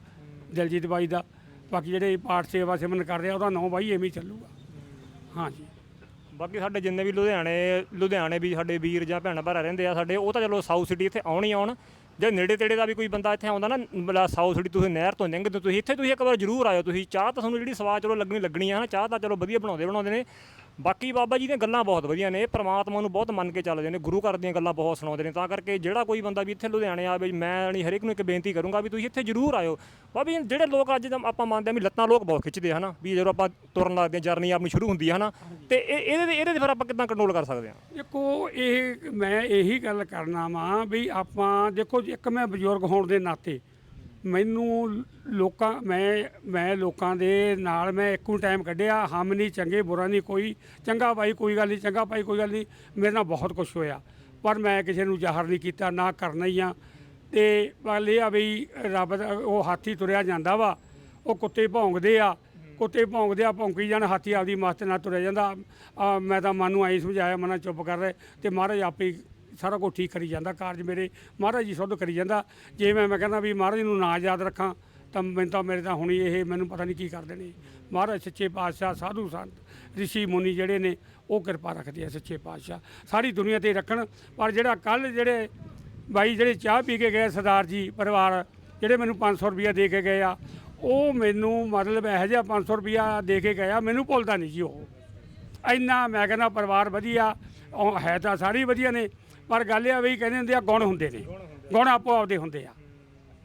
ਦਿਲਜੀਤ ਬਾਈ ਦਾ। ਬਾਕੀ ਜਿਹੜੇ ਪਾਠ ਸੇਵਾ ਸਿਮਰਨ ਕਰਦੇ ਆ ਉਹਦਾ ਨਾਂ ਬਾਈ ਐਵੇਂ ਹੀ ਚੱਲੂਗਾ। ਹਾਂਜੀ। ਬਾਕੀ ਸਾਡੇ ਜਿੰਨੇ ਵੀ ਲੁਧਿਆਣੇ ਲੁਧਿਆਣੇ ਵੀ ਸਾਡੇ ਵੀਰ ਜਾਂ ਭੈਣਾਂ ਭਰਾ ਰਹਿੰਦੇ ਆ, ਸਾਡੇ ਉਹ ਤਾਂ ਚਲੋ ਸਾਊਥ ਸਿਟੀ ਇੱਥੇ ਆਉਣ ਹੀ ਆਉਣ ਜੇ ਨੇੜੇ ਤੇੜੇ ਦਾ ਵੀ ਕੋਈ ਬੰਦਾ ਇੱਥੇ ਆਉਂਦਾ ਨਾ ਮਤਲਬ ਸਾਊਥ ਸਿਟੀ ਤੁਸੀਂ ਨਹਿਰ ਤੋਂ ਲੰਘਦੇ ਹੋ, ਤੁਸੀਂ ਇੱਥੇ ਤੁਸੀਂ ਇੱਕ ਵਾਰ ਜ਼ਰੂਰ ਆਇਓ ਤੁਸੀਂ ਚਾਹ ਤਾਂ ਤੁਹਾਨੂੰ ਜਿਹੜੀ ਸਵਾਦ ਚਲੋ ਲੱਗਣੀ ਲੱਗਣੀ ਆ ਨਾ ਚਾਹ ਤਾਂ ਚਲੋ ਵਧੀਆ ਬਣਾਉਂਦੇ ਬਣਾਉਂਦੇ ਨੇ ਬਾਕੀ ਬਾਬਾ ਜੀ ਦੀਆਂ ਗੱਲਾਂ ਬਹੁਤ ਵਧੀਆ ਨੇ ਇਹ ਪ੍ਰਮਾਤਮਾ ਨੂੰ ਬਹੁਤ ਮੰਨ ਕੇ ਚੱਲਦੇ ਨੇ, ਗੁਰੂ ਘਰ ਦੀਆਂ ਗੱਲਾਂ ਬਹੁਤ ਸੁਣਾਉਂਦੇ ਨੇ, ਤਾਂ ਕਰਕੇ ਜਿਹੜਾ ਕੋਈ ਬੰਦਾ ਵੀ ਇੱਥੇ ਲੁਧਿਆਣੇ ਆਵੇ, ਮੈਂ ਨਹੀਂ ਹਰੇਕ ਨੂੰ ਇੱਕ ਬੇਨਤੀ ਕਰੂੰਗਾ ਵੀ ਤੁਸੀਂ ਇੱਥੇ ਜ਼ਰੂਰ ਆਇਓ। ਬਾਬਾ ਜੀ, ਜਿਹੜੇ ਲੋਕ ਅੱਜ ਆਪਾਂ ਮੰਨਦੇ ਆ ਵੀ ਲੱਤਾਂ ਲੋਕ ਬਹੁਤ ਖਿੱਚਦੇ ਆ, ਹਨਾ? ਵੀ ਜਦੋਂ ਆਪਾਂ ਤੁਰਨ ਲੱਗਦੇ ਆ ਜਰਨੀ ਆਪਣੀ ਸ਼ੁਰੂ ਹੁੰਦੀ ਹੈ ਹਨਾ? ਤੇ ਇਹ, ਇਹਦੇ ਤੇ- ਇਹਦੇ ਤੇ ਫਿਰ ਆਪਾਂ ਕਿੱਦਾਂ ਕੰਟਰੋਲ ਕਰ ਸਕਦੇ ਆ ਦੇਖੋ, ਇਹ, ਮੈਂ ਇਹੀ ਗੱਲ ਕਰਨਾ ਵਾਂ ਵੀ ਆਪਾਂ, ਦੇਖੋ ਇੱਕ ਮੈਂ ਬਜ਼ੁਰਗ ਹੋਣ ਦੇ ਨਾਤੇ ਮੈਨੂੰ ਲੋਕਾਂ ਮੈਂ ਮੈਂ ਲੋਕਾਂ ਦੇ ਨਾਲ ਮੈਂ ਇੱਕੋ ਟਾਈਮ ਕੱਢਿਆ। ਹਮ ਨਹੀਂ ਚੰਗੇ ਬੁਰਾ ਨਹੀਂ ਕੋਈ। ਚੰਗਾ ਭਾਈ ਕੋਈ ਗੱਲ ਨਹੀਂ ਚੰਗਾ ਭਾਈ ਕੋਈ ਗੱਲ ਨਹੀਂ ਮੇਰੇ ਨਾਲ ਬਹੁਤ ਕੁਝ ਹੋਇਆ। ਪਰ ਮੈਂ ਕਿਸੇ ਨੂੰ ਜ਼ਾਹਰ ਨਹੀਂ ਕੀਤਾ ਨਾ ਕਰਨਾ ਹੀ ਆ। ਤੇ ਗੱਲ ਇਹ ਆ ਵੀ ਰੱਬ ਦਾ ਉਹ ਹਾਥੀ ਤੁਰਿਆ ਜਾਂਦਾ ਵਾ। ਉਹ ਕੁੱਤੇ ਭੌਂਕਦੇ ਆ। ਕੁੱਤੇ ਭੌਂਕਦੇ ਆ ਭੌਂਕੀ ਜਾਣ ਹਾਥੀ ਆਪਦੀ ਮਸਤ ਨਾਲ ਤੁਰਿਆ ਜਾਂਦਾ। ਆ, ਮੈਂ ਤਾਂ ਮਨ ਨੂੰ ਆਈ ਸਮਝਾਇਆ ਮਨਾ ਚੁੱਪ ਕਰ ਰਹੇ। ਤੇ ਮਹਾਰਾਜ ਆਪੇ ਹੀ ਸਾਰਾ ਕੁਝ ਠੀਕ ਕਰੀ ਜਾਂਦਾ, ਕਾਰਜ ਮੇਰੇ ਮਹਾਰਾਜ ਜੀ ਸੁੱਧ ਕਰੀ ਜਾਂਦਾ। ਜੇ ਮੈਂ ਮੈਂ ਕਹਿੰਦਾ ਵੀ ਮਹਾਰਾਜ ਨੂੰ ਨਾ ਯਾਦ ਰੱਖਾਂ, ਤਾਂ ਮੈਨੂੰ ਤਾਂ ਮੇਰੇ ਤਾਂ ਹੁਣੀ ਇਹ ਮੈਨੂੰ ਪਤਾ ਨਹੀਂ ਕੀ ਕਰਦੇ ਨੇ ਮਹਾਰਾਜ ਸੱਚੇ ਪਾਤਸ਼ਾਹ, ਸਾਧੂ ਸੰਤ, ਰਿਸ਼ੀ ਮੁਨੀ ਜਿਹੜੇ ਨੇ, ਉਹ ਕਿਰਪਾ ਰੱਖਦੇ ਆ ਸੱਚੇ ਪਾਤਸ਼ਾਹ। ਸਾਰੀ ਦੁਨੀਆ ਤੇ ਰੱਖਣ, ਪਰ ਜਿਹੜਾ ਕੱਲ ਜਿਹੜੇ ਬਾਈ ਜਿਹੜੇ ਚਾਹ ਪੀ ਕੇ ਗਏ ਸਰਦਾਰ ਜੀ ਪਰਿਵਾਰ, ਜਿਹੜੇ ਮੈਨੂੰ 500 ਰੁਪਇਆ ਦੇ ਕੇ ਗਏ ਆ, ਉਹ ਮੈਨੂੰ ਮਤਲਬ ਇਹੋ ਜਿਹਾ 500 ਰੁਪਇਆ ਦੇ ਕੇ ਗਏ ਆ, ਮੈਨੂੰ ਭੁੱਲਦਾ ਨਹੀਂ ਜੀ ਉਹ। ਇੰਨਾ ਮੈਂ ਕਹਿੰਦਾ ਪਰਿਵਾਰ ਵਧੀਆ, ਉਹ ਹੈ ਤਾਂ ਸਾਰੇ ਵਧੀਆ ਨੇ। ਪਰ ਗੱਲ ਇਹ ਆ ਵੀ ਕਹਿੰਦੇ ਹੁੰਦੇ ਆ ਗੁਣ ਹੁੰਦੇ ਨੇ। ਗੁਣ ਆਪੋ ਆਪਦੇ ਹੁੰਦੇ ਆ।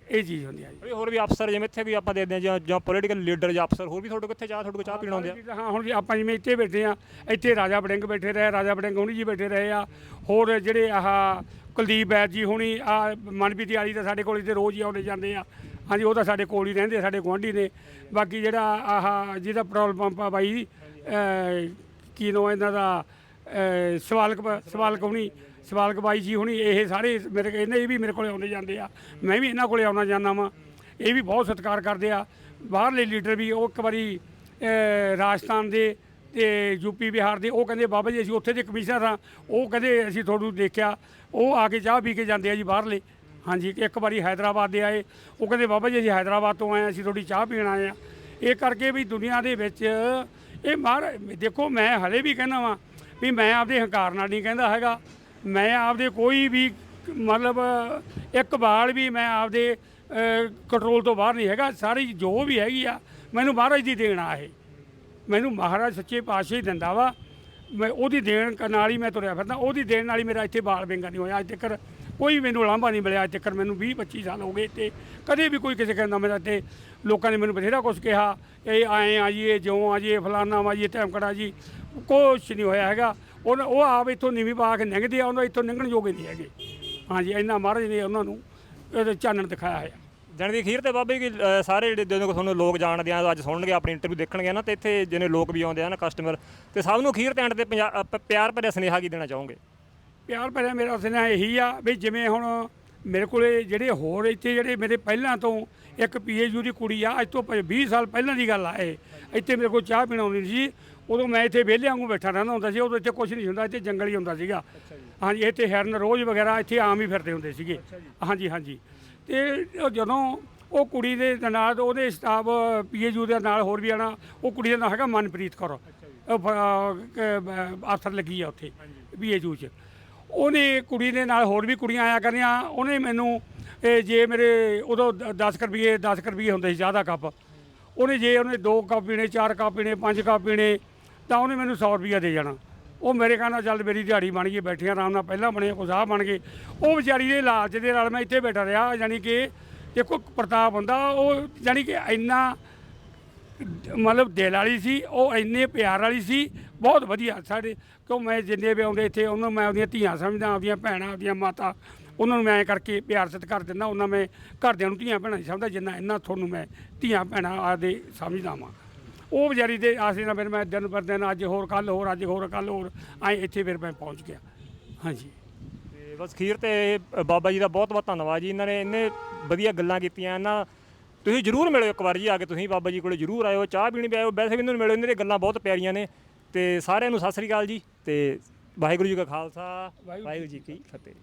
ਇਹ ਚੀਜ਼ ਹੁੰਦੀ ਆ ਜੀ। ਵੀ ਹੋਰ ਵੀ ਅਫਸਰ ਜਿਵੇਂ ਇੱਥੇ ਵੀ ਆਪਾਂ ਦੇਖਦੇ ਆ ਜਾਂ ਜਾਂ ਪੋਲੀਟੀਕਲ ਲੀਡਰ ਜਾਂ ਅਫਸਰ ਹੋਰ ਵੀ ਤੁਹਾਡੇ ਕੋਲ ਇੱਥੇ ਚਾਹ ਤੁਹਾਡੇ ਕੋਲ ਚਾਹ ਪੀਣ ਆਉਂਦੇ ਆ? ਹਾਂ ਹੁਣ ਜੀ ਆਪਾਂ ਜਿਵੇਂ ਇੱਥੇ ਬੈਠੇ ਆ ਇੱਥੇ ਰਾਜਾ ਬੜਿੰਗ ਬੈਠੇ ਰਹੇ ਰਾਜਾ ਬੜਿੰਗ ਹੁਣੀ ਜੀ ਬੈਠੇ ਰਹੇ ਆ। ਹੋਰ ਜਿਹੜੇ ਆਹ ਕੁਲਦੀਪ ਬੈਦ ਜੀ ਹੁਣੀ ਆ ਮਨਪ੍ਰੀਤ ਵਾਲੀ ਤਾਂ ਸਾਡੇ ਕੋਲ ਇੱਥੇ ਰੋਜ਼ ਹੀ ਆਉਂਦੇ ਜਾਂਦੇ ਆ। ਹਾਂਜੀ ਉਹ ਤਾਂ ਸਾਡੇ ਕੋਲ ਹੀ ਰਹਿੰਦੇ ਸਾਡੇ ਗੁਆਂਢੀ ਨੇ। ਬਾਕੀ ਜਿਹੜਾ ਆਹ ਜਿਹਦਾ ਪੈਟਰੋਲ ਪੰਪ ਆ ਬਾਈ ਅਹ, ਕੀ ਨਾਮ ਇਹਨਾਂ ਦਾ ਅਹ, ਸਵਾਲਕ ਸਵਾਲਕ ਹੁਣੀ ਸਵਾਲਕ ਬਾਈ ਜੀ ਹੁਣੀ ਇਹ ਸਾਰੇ ਮੇਰੇ ਇਹਨੇ ਇਹ ਵੀ ਮੇਰੇ ਕੋਲੇ ਆਉਂਦੇ ਜਾਂਦੇ ਆ। ਮੈਂ ਵੀ ਇਹਨਾਂ ਕੋਲੇ ਆਉਣਾ ਜਾਂਦਾ ਵਾਂ। ਇਹ ਵੀ ਬਹੁਤ ਸਤਿਕਾਰ ਕਰਦੇ ਆ। ਬਾਹਰਲੇ ਲੀਡਰ ਵੀ ਉਹ ਇੱਕ ਵਾਰੀ ਰਾਜਸਥਾਨ ਦੇ ਤੇ ਯੂਪੀ ਬਿਹਾਰ ਦੇ ਉਹ ਕਹਿੰਦੇ ਬਾਬਾ ਜੀ ਅਸੀਂ ਉੱਥੇ ਦੇ ਕਮਿਸ਼ਨਰ ਆ ਉਹ ਕਹਿੰਦੇ ਅਸੀਂ ਤੁਹਾਨੂੰ ਦੇਖਿਆ। ਉਹ ਆ ਕੇ ਚਾਹ ਪੀ ਕੇ ਜਾਂਦੇ ਆ ਜੀ ਬਾਹਰਲੇ। ਹਾਂਜੀ ਇੱਕ ਵਾਰੀ ਹੈਦਰਾਬਾਦ ਦੇ ਆਏ। ਉਹ ਕਹਿੰਦੇ ਬਾਬਾ ਜੀ ਅਸੀਂ ਹੈਦਰਾਬਾਦ ਤੋਂ ਆਏ ਹਾਂ, ਅਸੀਂ ਤੁਹਾਡੀ ਚਾਹ ਪੀਣ ਆਏ ਆ। ਇਹ ਕਰਕੇ ਵੀ ਦੁਨੀਆ ਦੇ ਵਿੱਚ ਇਹ ਮਾਰ ਦੇਖੋ ਮੈਂ ਹਲੇ ਵੀ ਕਹਿੰਦਾ ਵਾਂ ਵੀ ਮੈਂ ਆਪਦੇ ਹੰਕਾਰ ਨਾਲ ਨਹੀਂ ਕਹਿੰਦਾ ਹੈਗਾ। ਮੈਂ ਆਪਦੇ ਕੋਈ ਵੀ ਮਤਲਬ ਇੱਕ ਵਾਲ ਵੀ ਮੈਂ ਆਪਦੇ ਕੰਟਰੋਲ ਤੋਂ ਬਾਹਰ ਨਹੀਂ ਹੈਗਾ। ਸਾਰੀ ਜੋ ਵੀ ਹੈਗੀ ਆ, ਮੈਨੂੰ ਮਹਾਰਾਜ ਦੀ ਦੇਣ ਆ ਇਹ। ਮੈਨੂੰ ਮਹਾਰਾਜ ਸੱਚੇ ਪਾਤਸ਼ਾਹ ਹੀ ਦਿੰਦਾ ਵਾ। ਮੈਂ ਉਹਦੀ ਦੇਣ ਨਾਲ ਹੀ ਮੈਂ ਤੁਰਿਆ ਫਿਰਦਾ। ਉਹਦੀ ਦੇਣ ਨਾਲ ਹੀ ਮੇਰਾ ਇੱਥੇ ਬਾਲ ਵਿੰਗਾ ਨਹੀਂ ਹੋਇਆ। ਅੱਜ ਤੱਕ ਕੋਈ ਮੈਨੂੰ ਲਾਂਭਾ ਨਹੀਂ ਮਿਲਿਆ। ਅੱਜ ਤੱਕ ਮੈਨੂੰ 20 25 ਸਾਲ ਹੋ ਗਏ ਤੇ ਕਦੇ ਵੀ ਕੋਈ ਕਿਸੇ ਕਹਿੰਦਾ ਮੇਰਾ ਤੇ ਲੋਕਾਂ ਨੇ ਮੈਨੂੰ ਬਥੇਰਾ ਕੁਝ ਕਿਹਾ। ਇਹ ਆਏ ਆ ਜੀ, ਇਹ ਜਿਉਂ ਆ ਜੀ, ਇਹ ਫਲਾਨਾ ਆ ਜੀ, ਇਹ ਧਮਕੜਾ ਜੀ। ਕੁਛ ਨਹੀਂ ਹੋਇਆ ਹੈਗਾ। ਉਹ ਉਹ ਆਪ ਇੱਥੋਂ ਨੀਵੀਂ ਪਾ ਕੇ ਲੰਘਦੇ ਆ ਉਹਨਾਂ ਇੱਥੋਂ ਲੰਘਣ ਜੋਗੇ ਨਹੀਂ ਹੈਗੇ। ਹਾਂਜੀ ਇੰਨਾ ਮਹਾਰਾਜ ਨੇ ਉਹਨਾਂ ਨੂੰ ਇਹਦੇ ਚਾਨਣ ਦਿਖਾਇਆ ਹੈ ਜਾਣੀ ਦੀ ਅਖੀਰ ਤੇ ਬਾਬੇ ਕਿ ਅ, ਸਾਰੇ ਜਿਹੜੇ ਜਦੋਂ ਤੁਹਾਨੂੰ ਲੋਕ ਜਾਣਦੇ ਆ ਅੱਜ ਸੁਣਨਗੇ ਆਪਣੀ ਇੰਟਰਵਿਊ ਦੇਖਣਗੇ ਨਾ ਤੇ ਇੱਥੇ ਜਿਹਨੇ ਲੋਕ ਵੀ ਆਉਂਦੇ ਆ ਨਾ ਕਸਟਮਰ ਤੇ ਸਭ ਨੂੰ ਅਖੀਰ ਤੇ ਐਂਡ ਤੇ ਪੰਜਾ- ਅ, ਪ- ਪਿਆਰ ਭਰਿਆ ਸੁਨੇਹਾ ਕੀ ਦੇਣਾ ਚਾਹੋਗੇ? ਪਿਆਰ ਭਰਿਆ ਮੇਰਾ ਸੁਨੇਹਾ ਇਹੀ ਆ ਵੀ ਜਿਵੇਂ ਹੁਣ ਮੇਰੇ ਕੋਲੇ ਜਿਹੜੇ ਹੋਰ ਇੱਥੇ ਜਿਹੜੇ ਮੇਰੇ ਪਹਿਲਾਂ ਤੋਂ ਇੱਕ ਪੀਏਯੂ ਦੀ ਕੁੜੀ ਆ ਅੱਜ ਤੋਂ ਪ- 20 ਸਾਲ ਪਹਿਲਾਂ ਦੀ ਗੱਲ ਆ ਇਹ। ਇੱਥੇ ਮੇਰੇ ਕੋਲ ਚਾਹ ਪੀਣ ਆਉਂਦੀ ਸੀ ਉਦੋਂ ਮੈਂ ਇੱਥੇ ਵਿਹਲੇ ਵਾਂਗੂ ਬੈਠਾ ਰਹਿੰਦਾ ਹੁੰਦਾ ਸੀ ਉਦੋਂ ਇੱਥੇ ਕੁਝ ਨਹੀਂ ਹੁੰਦਾ ਇੱਥੇ ਜੰਗਲ ਹੀ ਹੁੰਦਾ ਸੀਗਾ। ਹਾਂਜੀ ਇੱਥੇ ਹਿਰਨ ਰੋਜ਼ ਵਗੈਰਾ ਇੱਥੇ ਆਮ ਹੀ ਫਿਰਦੇ ਹੁੰਦੇ ਸੀਗੇ। ਹਾਂਜੀ ਹਾਂਜੀ। ਤੇ ਉਹ ਜਦੋਂ ਉਹ ਕੁੜੀ ਦੇ ਨਾਲ ਉਹਦੇ ਸਟਾਫ ਪੀਏਯੂ ਦੇ ਨਾਲ ਹੋਰ ਵੀ ਆਣਾ ਉਹ ਕੁੜੀ ਦਾ ਨਾਮ ਹੈਗਾ ਮਨਪ੍ਰੀਤ ਕੌਰ। ਅਫਸਰ ਲੱਗੀ ਆ ਉੱਥੇ ਪੀਏਯੂ 'ਚ। ਉਹਨੇ ਕੁੜੀ ਦੇ ਨਾਲ ਹੋਰ ਵੀ ਕੁੜੀਆਂ ਆਇਆ ਕਰਨੀਆਂ ਉਹਨੇ ਮੈਨੂੰ ਇਹ ਜੇ ਮੇਰੇ ਉਦੋਂ 10 ਰੁਪਏ 10 ਰੁਪਏ ਹੁੰਦੇ ਸੀ ਚਾਹ ਦਾ ਕੱਪ। ਉਹਨੇ ਜੇ ਉਹਨੇ 2 ਕੱਪ ਪੀਣੇ 4 ਕੱਪ ਪੀਣੇ 5 ਕੱਪ ਪੀਣੇ ਤਾਂ ਉਹਨੇ ਮੈਨੂੰ 100 ਰੁਪਈਆ ਦੇ ਜਾਣਾ। ਉਹ ਮੇਰੇ ਕਹਿੰਦਾ ਚੱਲ ਮੇਰੀ ਦਿਹਾੜੀ ਬਣ ਗਈ, ਬੈਠੀਆਂ ਆਰਾਮ ਨਾਲ ਪਹਿਲਾਂ ਬਣਿਆ ਕੁਝ ਆਹ ਬਣ ਗਏ। ਉਹ ਵਿਚਾਰੀ ਦੇ ਲਾਲਚ ਦੇ ਨਾਲ ਮੈਂ ਇੱਥੇ ਬੈਠਾ ਰਿਹਾ, ਯਾਨੀ ਕਿ ਦੇਖੋ ਪ੍ਰਤਾਪ ਹੁੰਦਾ, ਉਹ ਯਾਨੀ ਕਿ ਇੰਨਾ ਮਤਲਬ ਦਿਲ ਵਾਲੀ ਸੀ, ਉਹ ਇੰਨੇ ਪਿਆਰ ਵਾਲੀ ਸੀ, ਬਹੁਤ ਵਧੀਆ ਸਾਡੇ ਕਿਉਂ ਮੈਂ ਜਿੰਨੇ ਵੀ ਆਉਂਦੇ ਇੱਥੇ, ਉਹਨਾਂ ਨੂੰ ਮੈਂ ਆਪਦੀਆਂ ਧੀਆਂ ਸਮਝਦਾ ਆਪਦੀਆਂ ਭੈਣਾਂ ਆਪਦੀਆਂ ਮਾਤਾ, ਉਹਨਾਂ ਨੂੰ ਮੈਂ ਕਰਕੇ ਪਿਆਰ ਸਤਿਕਾਰ ਦਿੰਦਾ, ਉਹਨਾਂ ਮੈਂ ਘਰਦਿਆਂ ਨੂੰ ਧੀਆਂ ਭੈਣਾਂ ਸਮਝਦਾ, ਜਿੰਨਾ ਇਹਨਾਂ ਤੁਹਾਨੂੰ ਮੈਂ ਧੀਆਂ ਭੈਣਾਂ ਆਦੇ ਸਮਝਦਾ ਵਾਂ। ਉਹ ਵਿਚਾਰੀ ਦੇ ਆਸੇ ਨਾਲ ਫਿਰ ਮੈਂ ਦਿਨ ਪਰ ਦਿਨ ਅੱਜ ਹੋਰ ਕੱਲ ਹੋਰ ਅੱਜ ਹੋਰ ਕੱਲ ਹੋਰ ਐਂ ਇੱਥੇ ਫਿਰ ਮੈਂ ਪਹੁੰਚ ਗਿਆ। ਹਾਂਜੀ। ਤੇ ਬਸ ਖੀਰ ਤੇ ਬਾਬਾ ਜੀ ਦਾ ਬਹੁਤ ਬਹੁਤ ਧੰਨਵਾਦ ਜੀ ਇਹਨਾਂ ਨੇ ਇੰਨੇ ਵਧੀਆ ਗੱਲਾਂ ਕੀਤੀਆਂ ਇਹਨਾਂ ਤੁਸੀਂ ਜਰੂਰ ਮਿਲਿਓ ਇੱਕ ਵਾਰ ਜੀ ਆ ਕੇ ਤੁਸੀਂ ਬਾਬਾ ਜੀ ਕੋਲੇ ਜਰੂਰ ਆਇਓ ਚਾਹ ਪੀਣੀ ਵੀ ਆਇਓ ਵੈਸੇ ਵੀ ਇਹਨਾਂ ਨੂੰ ਮਿਲਿਓ ਇਹਨਾਂ ਦੀਆਂ ਗੱਲਾਂ ਬਹੁਤ ਪਿਆਰੀਆਂ ਨੇ ਤੇ ਸਾਰਿਆਂ ਨੂੰ ਸਤਿ ਸ੍ਰੀ ਅਕਾਲ ਜੀ ਤੇ ਵਾਹਿਗੁਰੂ ਜੀ ਕਾ ਖਾਲਸਾ ਵਾਹਿਗੁਰੂ ਜੀ ਕੀ ਫਤਿਹ।